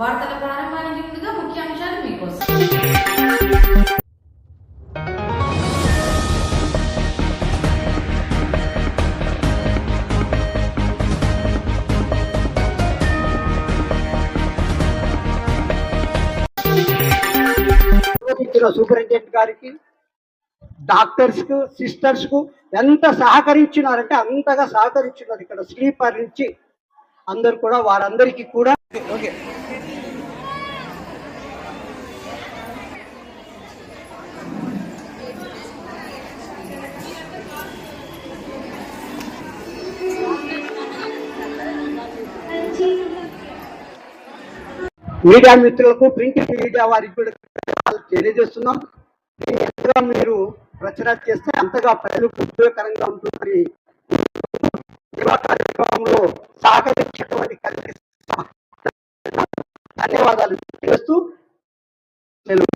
వార్తల ప్రారంభానికి ముందుగా ముఖ్యాంశాలు మీకోసం. సూపరింటెండెంట్ గారికి డాక్టర్స్కు సిస్టర్స్కు ఎంత సహకరించినారంటే అంతగా సహకరించినారు ఇక్కడ స్లీపర్ నుంచి. అందరు కూడా వారందరికీ కూడా. మీడియా మిత్రులకు ప్రింట్ మీడియా వారికి కూడా తెలియజేస్తున్నాం. ఎంతగా మీరు ప్రచారం చేస్తే అంతగా ప్రజలకు ఉపయోగకరంగా ఉంటుందని కార్యక్రమంలో సహకరించినటువంటి ధన్యవాదాలు చేస్తూ సెలవు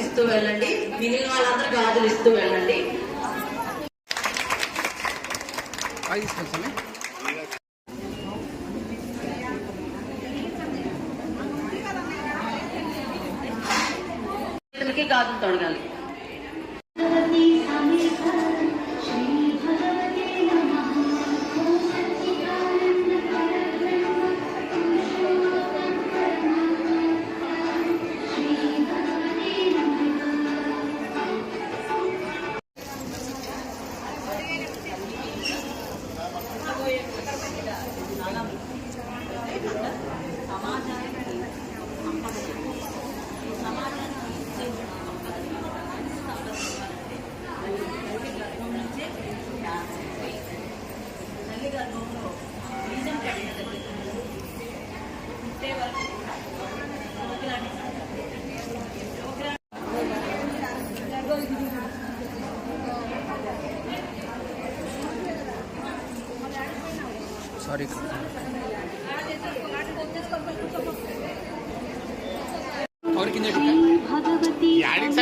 ఇస్తూ వెళ్ళండి. మిగిలిన వాళ్ళందరూ గాజులు ఇస్తూ వెళ్ళండి.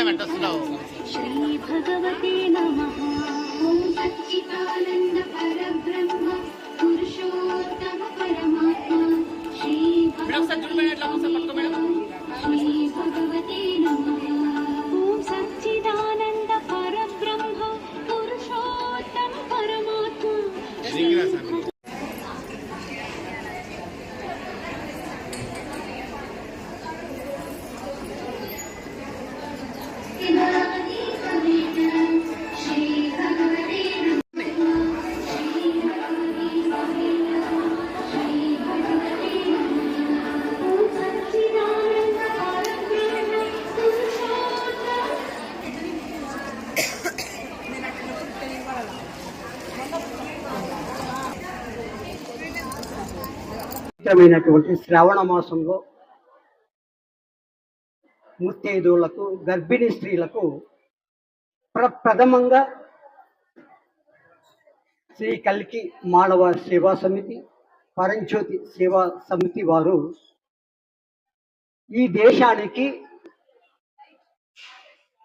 శ్రీ భగవతే నమః ఓం సచ్చిదానంద పరబ్రహ్మ పురుషోత్తమ పరమాత్మ శ్రీ భగవతే శ్రీ భగవతే నమః. ఓం సచ్చిదానంద పరబ్రహ్మ పురుషోత్తమ పరమాత్మ. శ్రీ పవిత్రమైనటువంటి శ్రావణ మాసంలో ముత్తైదువులకు గర్భిణీ స్త్రీలకు ప్రప్రథమంగా శ్రీ కల్కి మానవ సేవా సమితి పరంజ్యోతి సేవా సమితి వారు ఈ దేశానికి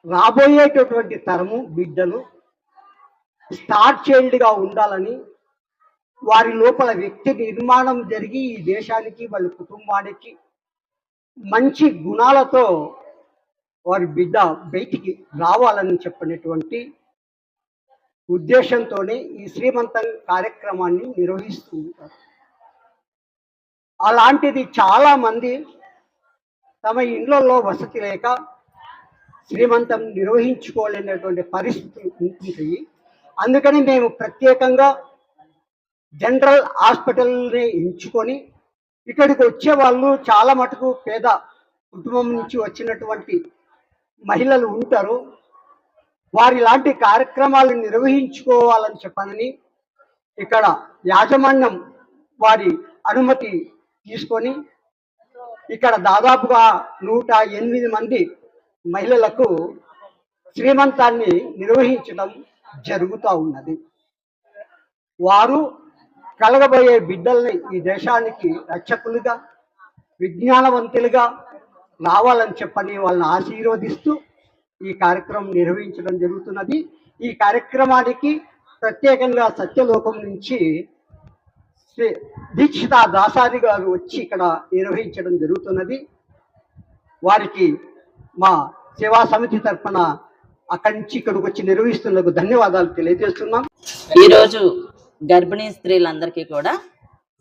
రాబోయేటటువంటి తరము బిడ్డలు స్టార్ చైల్డ్గా ఉండాలని వారి లోపల వ్యక్తి నిర్మాణం జరిగి ఈ దేశానికి వాళ్ళ కుటుంబానికి మంచి గుణాలతో వారి బిడ్డ బయటికి రావాలని చెప్పినటువంటి ఉద్దేశంతోనే ఈ శ్రీమంతం కార్యక్రమాన్ని నిర్వహిస్తూ ఉంటారు. అలాంటిది చాలా మంది తమ ఇండ్లలో వసతి లేక శ్రీమంతం నిర్వహించుకోలేనటువంటి పరిస్థితులు ఉంటుంటాయి అందుకని మేము ప్రత్యేకంగా జనరల్ హాస్పిటల్ని ఎంచుకొని ఇక్కడికి వచ్చే వాళ్ళు చాలా మటుకు పేద కుటుంబం నుంచి వచ్చినటువంటి మహిళలు ఉంటారు. వారి లాంటి కార్యక్రమాలు నిర్వహించుకోవాలని చెప్పనని ఇక్కడ యాజమాన్యం వారి అనుమతి తీసుకొని ఇక్కడ దాదాపుగా నూట ఎనిమిది మంది మహిళలకు శ్రీమంతాన్ని నిర్వహించడం జరుగుతూ ఉన్నది. వారు కలగబోయే బిడ్డల్ని ఈ దేశానికి రక్షకులుగా విజ్ఞానవంతులుగా రావాలని చెప్పని వాళ్ళని ఆశీర్వదిస్తూ ఈ కార్యక్రమం నిర్వహించడం జరుగుతున్నది. ఈ కార్యక్రమానికి ప్రత్యేకంగా సత్యలోకం నుంచి శ్రీ దీక్షిత దాసారి గారు వచ్చి ఇక్కడ నిర్వహించడం జరుగుతున్నది. వారికి మా సేవా సమితి తరఫున అక్కడి నుంచి ఇక్కడికి వచ్చి నిర్వహిస్తున్నందుకు ధన్యవాదాలు తెలియజేస్తున్నాం. ఈరోజు గర్భిణీ స్త్రీలందరికీ కూడా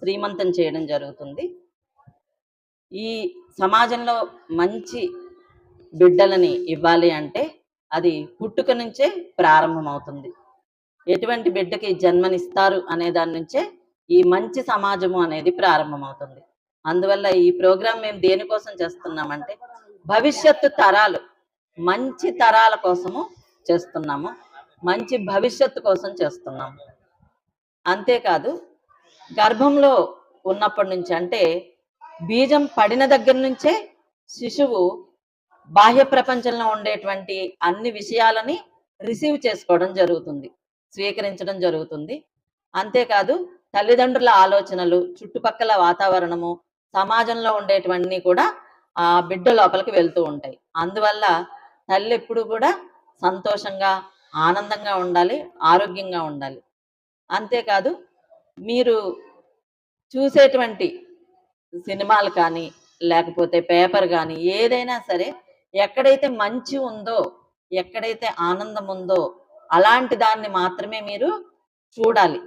శ్రీమంతం చేయడం జరుగుతుంది. ఈ సమాజంలో మంచి బిడ్డలని ఇవ్వాలి అంటే అది పుట్టుక నుంచే ప్రారంభమవుతుంది. ఎటువంటి బిడ్డకి జన్మనిస్తారు అనే దాని నుంచే ఈ మంచి సమాజము అనేది ప్రారంభమవుతుంది. అందువల్ల ఈ ప్రోగ్రాం మేము దేనికోసం చేస్తున్నామంటే భవిష్యత్తు తరాలు మంచి తరాల కోసము చేస్తున్నాము. మంచి భవిష్యత్తు కోసం చేస్తున్నాము. అంతేకాదు గర్భంలో ఉన్నప్పటి నుంచి అంటే బీజం పడిన దగ్గర నుంచే శిశువు బాహ్య ప్రపంచంలో ఉండేటువంటి అన్ని విషయాలని రిసీవ్ చేసుకోవడం జరుగుతుంది స్వీకరించడం జరుగుతుంది. అంతేకాదు తల్లిదండ్రుల ఆలోచనలు చుట్టుపక్కల వాతావరణము సమాజంలో ఉండేటివన్నీ కూడా ఆ బిడ్డ లోపలికి వెళ్తూ ఉంటాయి. అందువల్ల తల్లి ఎప్పుడు కూడా సంతోషంగా ఆనందంగా ఉండాలి ఆరోగ్యంగా ఉండాలి. అంతేకాదు మీరు చూసేటువంటి సినిమాలు కానీ లేకపోతే పేపర్ కానీ ఏదైనా సరే ఎక్కడైతే మంచి ఉందో ఎక్కడైతే ఆనందం ఉందో అలాంటి దాన్ని మాత్రమే మీరు చూడాలి.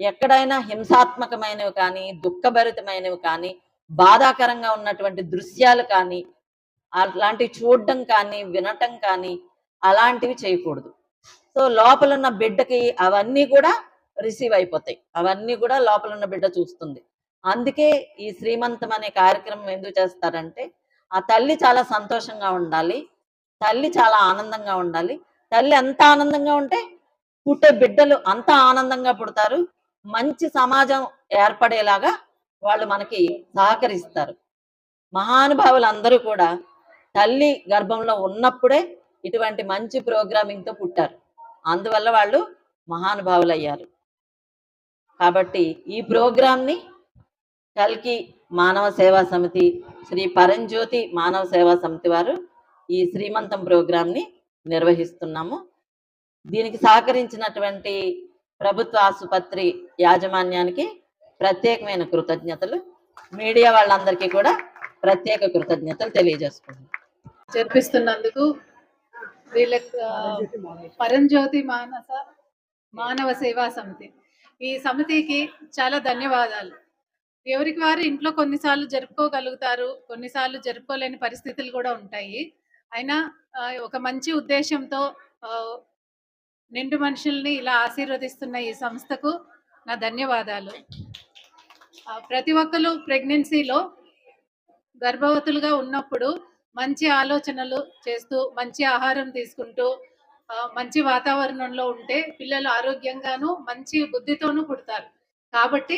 ఎక్కడైనా హింసాత్మకమైనవి కానీ దుఃఖభరితమైనవి కానీ బాధాకరంగా ఉన్నటువంటి దృశ్యాలు కానీ అలాంటివి చూడడం కానీ వినటం కానీ అలాంటివి చేయకూడదు. సో లోపల ఉన్న బిడ్డకి అవన్నీ కూడా రిసీవ్ అయిపోతాయి. అవన్నీ కూడా లోపల ఉన్న బిడ్డ చూస్తుంది. అందుకే ఈ శ్రీమంతం అనే కార్యక్రమం ఎందుకు చేస్తారంటే ఆ తల్లి చాలా సంతోషంగా ఉండాలి తల్లి చాలా ఆనందంగా ఉండాలి. తల్లి ఎంత ఆనందంగా ఉంటే పుట్టే బిడ్డలు అంత ఆనందంగా పుడతారు. మంచి సమాజం ఏర్పడేలాగా వాళ్ళు మనకి సహకరిస్తారు. మహానుభావులు అందరూ కూడా తల్లి గర్భంలో ఉన్నప్పుడే ఇటువంటి మంచి ప్రోగ్రామింగ్తో పుట్టారు. అందువల్ల వాళ్ళు మహానుభావులు అయ్యారు కాబట్టి ఈ ప్రోగ్రాంని కల్కి మానవ సేవా సమితి శ్రీ పరంజ్యోతి మానవ సేవా సమితి వారు ఈ శ్రీమంతం ప్రోగ్రాంని నిర్వహిస్తున్నాము. దీనికి సహకరించినటువంటి ప్రభుత్వ ఆసుపత్రి యాజమాన్యానికి ప్రత్యేకమైన కృతజ్ఞతలు. మీడియా వాళ్ళందరికీ కూడా ప్రత్యేక కృతజ్ఞతలు తెలియజేసుకుంటున్నాం జరిపిస్తున్నందుకు వీళ్ళకి పరంజ్యోతి మానస మానవ సేవా సమితి. ఈ సమితికి చాలా ధన్యవాదాలు. ఎవరికి వారు ఇంట్లో కొన్నిసార్లు జరుపుకోగలుగుతారు కొన్నిసార్లు జరుపుకోలేని పరిస్థితులు కూడా ఉంటాయి. అయినా ఒక మంచి ఉద్దేశంతో నిండు మనుషుల్ని ఇలా ఆశీర్వదిస్తున్న ఈ సంస్థకు నా ధన్యవాదాలు. ప్రతి ఒక్కరు ప్రెగ్నెన్సీలో గర్భవతులుగా ఉన్నప్పుడు మంచి ఆలోచనలు చేస్తూ మంచి ఆహారం తీసుకుంటూ మంచి వాతావరణంలో ఉంటే పిల్లలు ఆరోగ్యంగాను మంచి బుద్ధితోనూ పుడతారు. కాబట్టి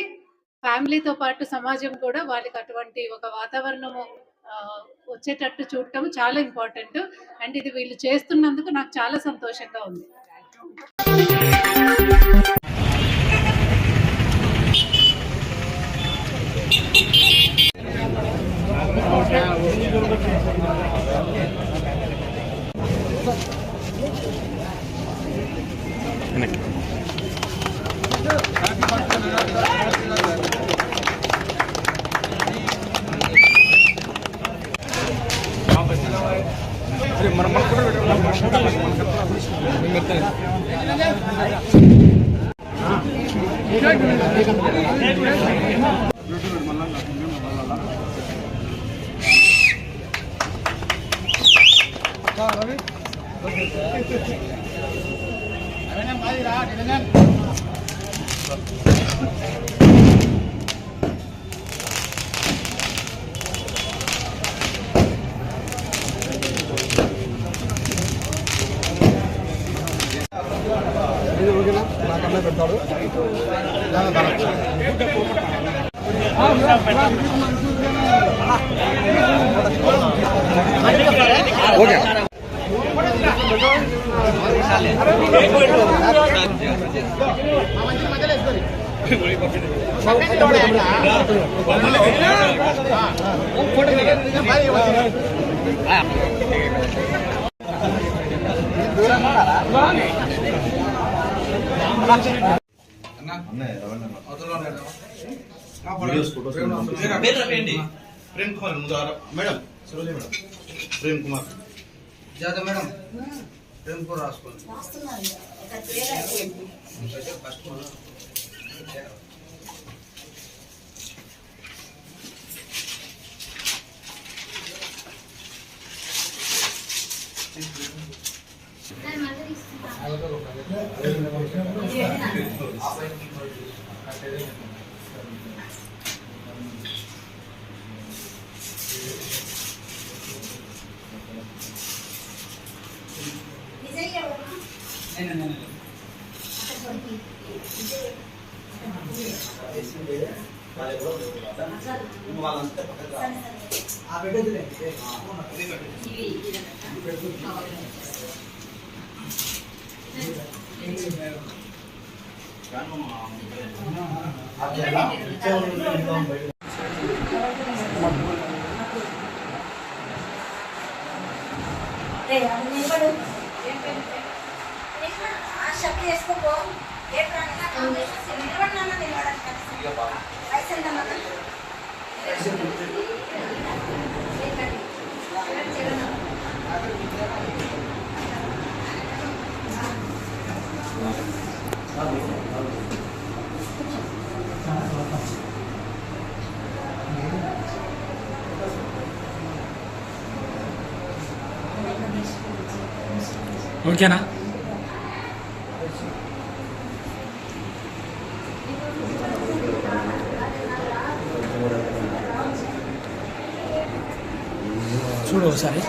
ఫ్యామిలీతో పాటు సమాజం కూడా వాళ్ళకి అటువంటి ఒక వాతావరణము ఆ, వచ్చేటట్టు చూడటం చాలా ఇంపార్టెంట్. అండ్ ఇది వీళ్ళు చేస్తున్నందుకు నాకు చాలా సంతోషంగా ఉంది. ఇబ్బంది పెడతాడు okay photo Prem Kumar Mudara madam Saroja madam Prem Kumar Jada madam Prem Kumar రాసుకోండి వాళ్ళంతా పక్కన ఆ పెట్టదులే బయట 괜찮아? 술로 살이?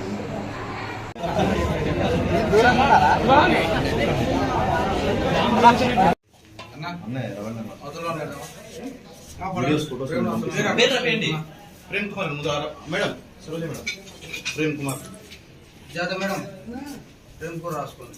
Prem Kumar Mudara madam Saroja madam Prem Kumar Jada madam Prem Kumar రాసుకోండి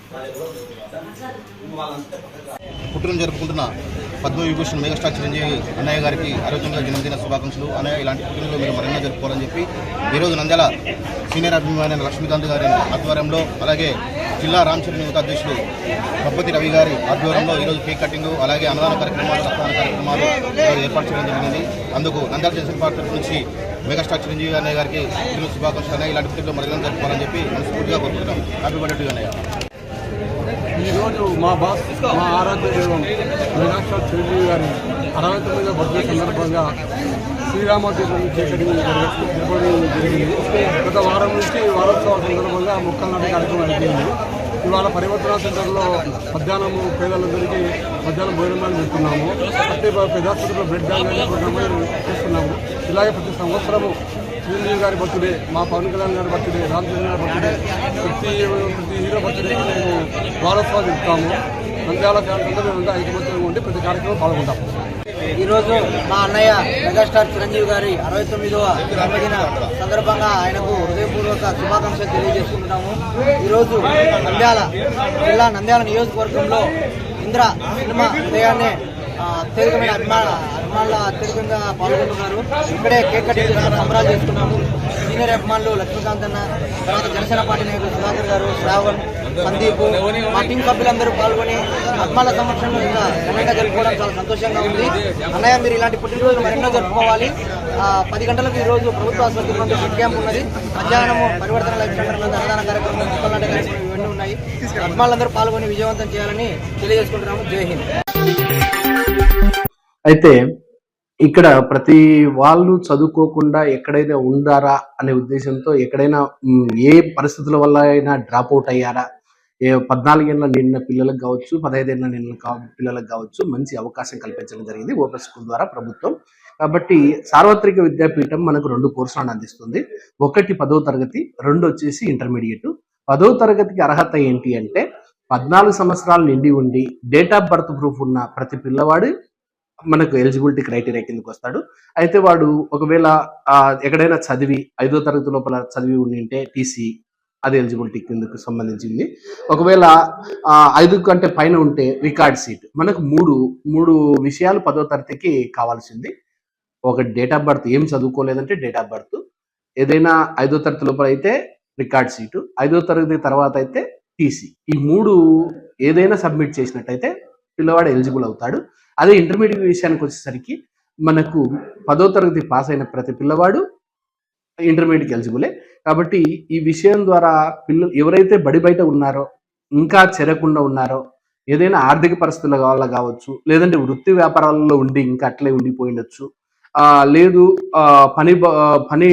పుట్టిన జరుపుకుంటున్న పద్మవిభూషణ్ మెగాస్టార్ చిరంజీవి అన్నయ్య గారికి ఆరోగ్యంగా జన్మదిన శుభాకాంక్షలు. అన్నయ్య ఇలాంటి పుట్టినలో మీరు మరెన్నో జరుపుకోవాలని చెప్పి ఈరోజు నంద్యాల సీనియర్ అభిమాని లక్ష్మీకాంత్ గారి ఆధ్వర్యంలో అలాగే జిల్లా రామచంద్ర యువత అధ్యక్షుడు పబ్బతి రవి గారి ఆధ్వర్యంలో ఈరోజు కేక్ కటింగ్ అలాగే అన్నదాన కార్యక్రమాలు రక్తదాన కార్యక్రమాలు ఏర్పాటు చేయడం జరిగింది. అందుకు నంద్యాల జనసేన పార్టీ నుంచి మెగాస్టార్ చిరంజీవి అన్నయ్య గారికి శుభాకాంక్షలు. అన్నయ్య ఇలాంటి పుట్టినలో మరెన్నో జరుపుకోవాలని చెప్పి మనస్ఫూర్తిగా కోరుకుంటున్నాం. హ్యాపీ బర్త్డే అన్నయ్య. ఈరోజు మా బాస్ మా ఆరాధ్య దైవం మీనాక్ష చిరంజీవి గారి అరవై తొమ్మిదో బర్త్డే సందర్భంగా శ్రీరామ తీర్థం చేకటింగ్ జరిగింది. గత వారం నుంచి వారోత్సవ సందర్భంగా మొక్కల నాటి కార్యక్రమం అయిపోయింది. ఇవాళ పరివర్తన సెంటర్లో మధ్యాహ్నం పేదలందరికీ మధ్యాహ్నం భోజనాలు పెడుతున్నాము. ప్రతి పెద్దాసుపత్రిలో బ్లడ్ బ్యాంక్ ప్రోగ్రామ్ చేస్తున్నాము. ఇలాగే ప్రతి సంవత్సరము చిరంజీవి గారి బర్త్డే మా పవన్ కళ్యాణ్ గారి బర్త్డే రామచంద్ర గారి బర్త్డే ప్రతి ప్రతి హీరో బర్త్డే మేము వారోత్సవాలు ఇస్తాము. నంద్యాల ఫ్యాన్స్ అందరూ ఐకమత్యంగా ఉండి ప్రతి కార్యక్రమం పాల్గొంటాం. ఈరోజు మా అన్నయ్య మెగాస్టార్ చిరంజీవి గారి అరవై తొమ్మిదవ జన్మదిన సందర్భంగా ఆయనకు హృదయపూర్వక శుభాకాంక్షలు తెలియజేసుకుంటున్నాము. ఈరోజు నంద్యాల జిల్లా నంద్యాల నియోజకవర్గంలో ఇంద్ర సినిమా ఉదయాన్నే అత్యధికమైన అభిమాన అభిమానులు అత్యధికంగా పాల్గొంటున్నారు ఇక్కడే కేక్ కటింగ్ చేసుకుని సంబరాలు చేసుకున్నాము సీనియర్ అభిమానులు లక్ష్మీకాంత్ అన్న తర్వాత జనసేన పార్టీ నాయకులు సుధాకర్ గారు శ్రావణ్ సందీప్ మా టీం సభ్యులందరూ పాల్గొని అభిమానుల సమక్షంలో ఇంకా ఘనంగా జరుపుకోవడం చాలా సంతోషంగా ఉంది. అన్నయ్య మీరు ఇలాంటి పుట్టినరోజులు మరెన్నో జరుపుకోవాలి. ఆ, పది గంటలకు ఈ రోజు ప్రభుత్వ ఆసుపత్రి నుండి ఫుడ్ క్యాంప్ ఉన్నది. మధ్యాహ్నము పరివర్తన లైఫ్ అన్నదాన కార్యక్రమం మొక్కల కార్యక్రమం ఇవన్నీ ఉన్నాయి. అభిమానులందరూ పాల్గొని విజయవంతం చేయాలని తెలియజేసుకుంటున్నాము. జై హింద్. అయితే ఇక్కడ ప్రతి వాళ్ళు చదువుకోకుండా ఎక్కడైనా ఉండారా అనే ఉద్దేశంతో ఎక్కడైనా ఏ పరిస్థితుల వల్ల అయినా డ్రాప్ అవుట్ అయ్యారా? ఏ పద్నాలుగేళ్ళ నిన్న పిల్లలకు కావచ్చు పదహైదేళ్ళ నిన్న కా- పిల్లలకు కావచ్చు మంచి అవకాశం కల్పించడం జరిగింది ఓపెన్ స్కూల్ ద్వారా ప్రభుత్వం. కాబట్టి సార్వత్రిక విద్యాపీఠం మనకు రెండు కోర్సులను అందిస్తుంది. ఒకటి పదో తరగతి రెండు వచ్చేసి ఇంటర్మీడియట్ పదో తరగతికి అర్హత ఏంటి అంటే పద్నాలుగు సంవత్సరాలు నిండి ఉండి డేట్ ఆఫ్ బర్త్ ప్రూఫ్ ఉన్న ప్రతి పిల్లవాడు మనకు ఎలిజిబిలిటీ క్రైటీరియా కిందకు వస్తాడు. అయితే వాడు ఒకవేళ ఎక్కడైనా చదివి ఐదో తరగతి లోపల చదివి ఉండింటే టీసీ అది ఎలిజిబిలిటీ కిందకు సంబంధించింది. ఒకవేళ ఐదు కంటే పైన ఉంటే రికార్డ్ సీట్ మనకు మూడు మూడు విషయాలు పదో తరగతికి కావాల్సింది. ఒక డేట్ ఆఫ్ బర్త్ ఏం చదువుకోలేదంటే డేట్ ఆఫ్ బర్త్ ఏదైనా ఐదో తరగతి లోపల అయితే రికార్డ్ సీటు ఐదో తరగతి తర్వాత అయితే టీసీ ఈ మూడు ఏదైనా సబ్మిట్ చేసినట్టయితే పిల్లవాడు ఎలిజిబుల్ అవుతాడు. అదే ఇంటర్మీడియట్ విషయానికి వచ్చేసరికి మనకు పదో తరగతి పాస్ అయిన ప్రతి పిల్లవాడు ఇంటర్మీడియట్కి ఎలిజిబులే. కాబట్టి ఈ విషయం ద్వారా పిల్లలు ఎవరైతే బడి బయట ఉన్నారో ఇంకా చెరకుండా ఉన్నారో ఏదైనా ఆర్థిక పరిస్థితుల వల్ల కావచ్చు లేదంటే వృత్తి వ్యాపారాలలో ఉండి ఇంకా అట్లే ఉండిపోయిండొచ్చు ఆ లేదు ఆ పని పని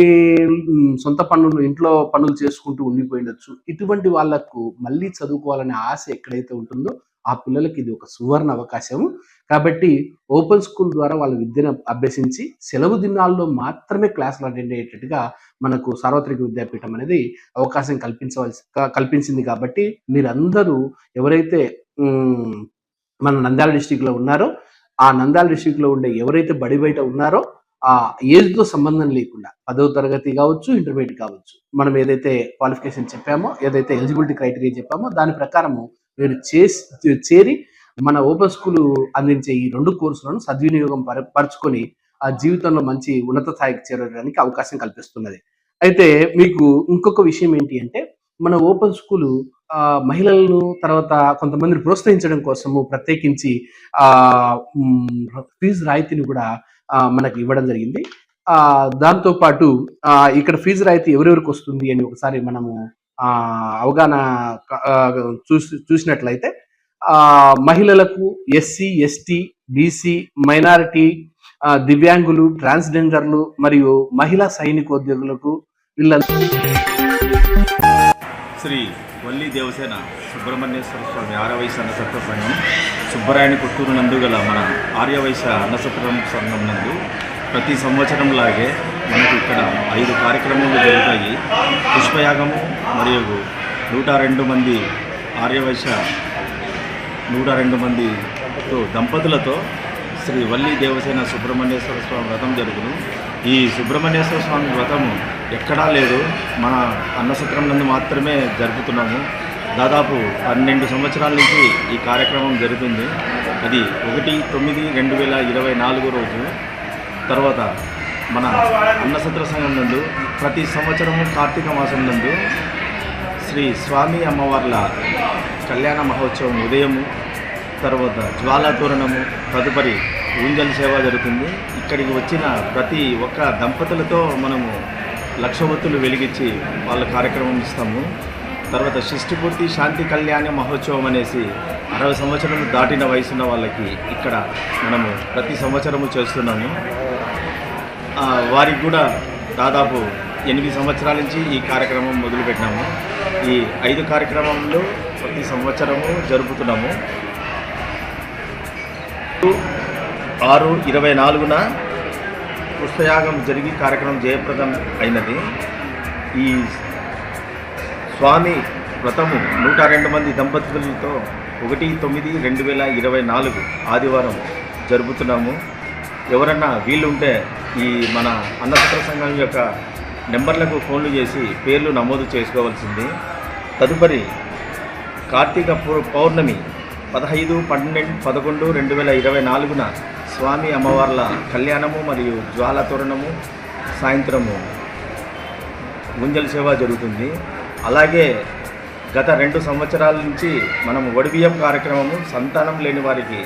సొంత పనులు ఇంట్లో పనులు చేసుకుంటూ ఉండిపోయిండొచ్చు. ఇటువంటి వాళ్ళకు మళ్ళీ చదువుకోవాలనే ఆశ ఎక్కడైతే ఉంటుందో ఆ పిల్లలకి ఇది ఒక సువర్ణ అవకాశము. కాబట్టి ఓపెన్ స్కూల్ ద్వారా వాళ్ళ విద్యను అభ్యసించి సెలవు దినాల్లో మాత్రమే క్లాసులు అటెండ్ అయ్యేటట్టుగా మనకు సార్వత్రిక విద్యాపీఠం అనేది అవకాశం కల్పించవలసి కల్పించింది కాబట్టి మీరందరూ ఎవరైతే మన నంద్యాల డిస్టిక్లో ఉన్నారో ఆ నంద్యాల డిస్టిక్లో ఉండే ఎవరైతే బడి బయట ఉన్నారో ఆ ఏజ్తో సంబంధం లేకుండా పదవ తరగతి కావచ్చు ఇంటర్మీడియట్ కావచ్చు మనం ఏదైతే క్వాలిఫికేషన్ చెప్పామో ఏదైతే ఎలిజిబిలిటీ క్రైటీరియా చెప్పామో దాని ప్రకారము మీరు చేసి చేరి మన ఓపెన్ స్కూల్ అందించే ఈ రెండు కోర్సులను సద్వినియోగం పర- పరుచుకొని ఆ జీవితంలో మంచి ఉన్నత స్థాయికి చేరడానికి అవకాశం కల్పిస్తున్నది. అయితే మీకు ఇంకొక విషయం ఏంటి అంటే మన ఓపెన్ స్కూల్ ఆ, మహిళలను తర్వాత కొంతమందిని ప్రోత్సహించడం కోసము ప్రత్యేకించి ఆ ఫీజు రాయితీని కూడా మనకు ఇవ్వడం జరిగింది. దాంతోపాటు దాంతో పాటు ఇక్కడ ఫీజు రాయితీ ఎవరెవరికి వస్తుంది అని ఒకసారి మనము అవగాహన చూసి చూసినట్లయితే మహిళలకు ఎస్సీ ఎస్టీ బీసీ మైనారిటీ దివ్యాంగులు ట్రాన్స్జెండర్లు మరియు మహిళా సైనికోద్యోగులకు వీళ్ళ శ్రీ వల్లి దేవసేన సుబ్రహ్మణ్యేశ్వర స్వామి ఆర్యవైశ్య అన్నసత్ర సంఘం సుబ్బరాయని కొట్టూరు నందు గల మన ఆర్యవైశ్య అన్నసత్రం సంఘం నందు ప్రతి సంవత్సరం లాగే మనకు ఇక్కడ ఐదు కార్యక్రమాలు జరుగుతాయి? పుష్పయాగము మరియు నూట రెండు మంది ఆర్యవైశ్య నూట రెండు మందితో దంపతులతో శ్రీ వల్లి దేవసేన సుబ్రహ్మణ్యేశ్వర స్వామి వ్రతం జరుగును. ఈ సుబ్రహ్మణ్యేశ్వర స్వామి వ్రతము ఎక్కడా లేదు. మన అన్నసత్రం నందు మాత్రమే జరుపుతున్నాము. దాదాపు పన్నెండు సంవత్సరాల నుంచి ఈ కార్యక్రమం జరుగుతుంది. అది ఒకటి తొమ్మిది రెండు వేల ఇరవై నాలుగు రోజు. తర్వాత మన అన్నసత్ర సంఘం నందు ప్రతి సంవత్సరము కార్తీక మాసం నందు శ్రీ స్వామి అమ్మవార్ల కళ్యాణ మహోత్సవం ఉదయము తర్వాత జ్వాలాతోరణము తదుపరి ఊంజల్ సేవ జరుగుతుంది. ఇక్కడికి వచ్చిన ప్రతి ఒక్క దంపతులతో మనము లక్షవత్తులు వెలిగించి వాళ్ళ కార్యక్రమం ఇస్తాము. తర్వాత షష్టిపూర్తి శాంతి కళ్యాణ మహోత్సవం అనేసి అరవై సంవత్సరాలు దాటిన వయసున్న వాళ్ళకి ఇక్కడ మనము ప్రతి సంవత్సరము చేస్తున్నాము. వారికి కూడా దాదాపు ఎనిమిది సంవత్సరాల నుంచి ఈ కార్యక్రమం మొదలుపెట్టినాము. ఈ ఐదు కార్యక్రమంలో ప్రతి సంవత్సరము జరుపుతున్నాము. ఆరు ఇరవై నాలుగున పుష్పయాగం జరిగి కార్యక్రమం జయప్రదం అయినది. ఈ స్వామి వ్రతము నూట రెండు మంది దంపతులతో ఒకటి తొమ్మిది రెండు వేల ఇరవై నాలుగు ఆదివారం జరుపుతున్నాము. ఎవరన్నా వీలుంటే ఈ మన అన్నపత్ర సంఘం యొక్క నెంబర్లకు ఫోన్లు చేసి పేర్లు నమోదు చేసుకోవాల్సింది. తదుపరి కార్తీక పౌ- పౌర్ణమి పదహైదు పన్నెండు పదకొండు రెండు వేల ఇరవై నాలుగున స్వామి అమ్మవార్ల కళ్యాణము మరియు జ్వాల తోరణము సాయంత్రము గుంజల సేవ జరుగుతుంది. అలాగే గత రెండు సంవత్సరాల నుంచి మనం ఒడిబియ్యం కార్యక్రమము సంతానం లేని వారికి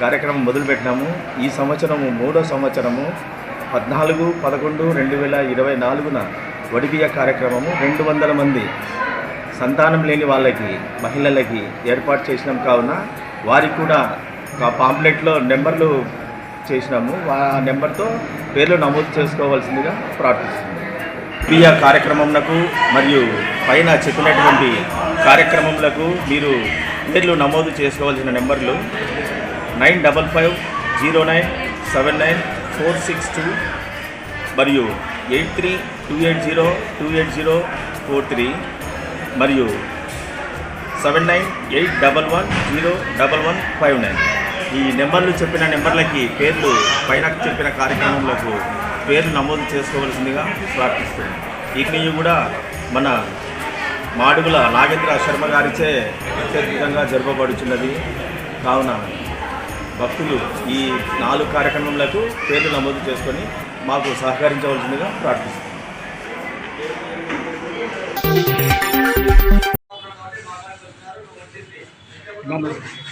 కార్యక్రమం మొదలుపెట్టినాము. ఈ సంవత్సరము మూడో సంవత్సరము పద్నాలుగు పదకొండు రెండు వేల ఇరవై నాలుగున వడిబియ్య కార్యక్రమము రెండు వందల మంది సంతానం లేని వాళ్ళకి మహిళలకి ఏర్పాటు చేసినాం కావున వారికి కూడా ఆ పాంప్లెట్లో నెంబర్లు చేసినాము. ఆ నెంబర్తో పేర్లు నమోదు చేసుకోవాల్సిందిగా ప్రార్థిస్తున్నాము ప్రియ కార్యక్రమంలకు మరియు పైన చెప్పినటువంటి కార్యక్రమములకు మీరు పేర్లు నమోదు చేసుకోవాల్సిన నెంబర్లు nine double five zero nine seven nine four six two మరియు eight three two eight zero two eight zero four three మరియు seven nine eight double one zero double one five nine. ఈ నెంబర్లు చెప్పిన నెంబర్లకి పేర్లు పైన చెప్పిన కార్యక్రమంలో పేర్లు నమోదు చేసుకోవాల్సిందిగా ప్రార్థిస్తుంది ఇక నుంచి కూడా మన మాడుగుల నాగేంద్ర శర్మ గారిచే అత్యద్భుతంగా జరపబడుచున్నది కావున భక్తులు ఈ నాలుగు కార్యక్రమములకు పేర్లు నమోదు చేసుకొని మాకు సహకరించవలసిందిగా ప్రార్థిస్తున్నాం. నమస్తే